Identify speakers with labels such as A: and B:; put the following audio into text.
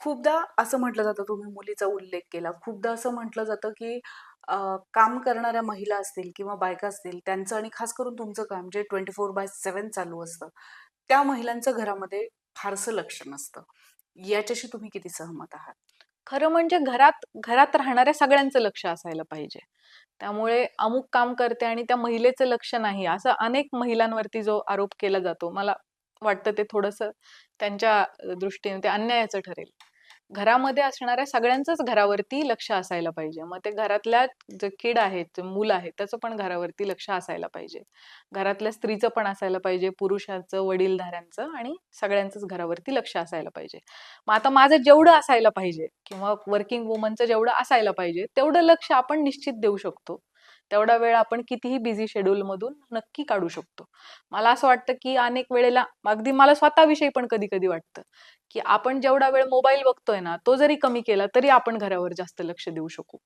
A: खूपदा असं म्हटलं जातं, तुम्ही मुलीचा उल्लेख केला. खूपदा असं म्हटलं जातं, की अ, काम करणाऱ्या महिला असतील किंवा बायका असतील, त्यांचं आणि खास करून तुमचं काम जे 24/7 चालू असतं, त्या महिलांचं घरामध्ये फारसं लक्ष नसतं. याच्याशी तुम्ही किती सहमत आहात?
B: खरं म्हणजे घरात घरात राहणाऱ्या सगळ्यांचं लक्ष असायला पाहिजे. त्यामुळे अमुक काम करते आणि त्या महिलेचं लक्ष नाही, असं अनेक महिलांवरती जो आरोप केला जातो, मला वाटतं ते थोडंसं त्यांच्या दृष्टीने ते अन्यायाचं ठरेल. घरामध्ये असणाऱ्या सगळ्यांचंच घरावरती लक्ष असायला पाहिजे. मग ते घरातल्या जे किड आहेत, जे मूल आहे, त्याचं पण घरावरती लक्ष असायला पाहिजे. घरातल्या स्त्रीचं पण असायला पाहिजे, पुरुषाचं, वडीलधाऱ्यांचं आणि सगळ्यांचंच घरावरती लक्ष असायला पाहिजे. मग आता माझं जेवढं असायला पाहिजे किंवा वर्किंग वुमनचं जेवढं असायला पाहिजे, तेवढं लक्ष आपण निश्चित देऊ शकतो. तेवढा वेळ आपण कितीही बिझी शेड्यूलमधून नक्की काढू शकतो. मला असं वाटतं, की अनेक वेळेला अगदी मला स्वतःविषयी पण कधी-कधी वाटतं, की आपण जेवढा वेळ मोबाईल बघतोय ना, तो जरी कमी केला, तरी आपण घरावर जास्त लक्ष देऊ शकू.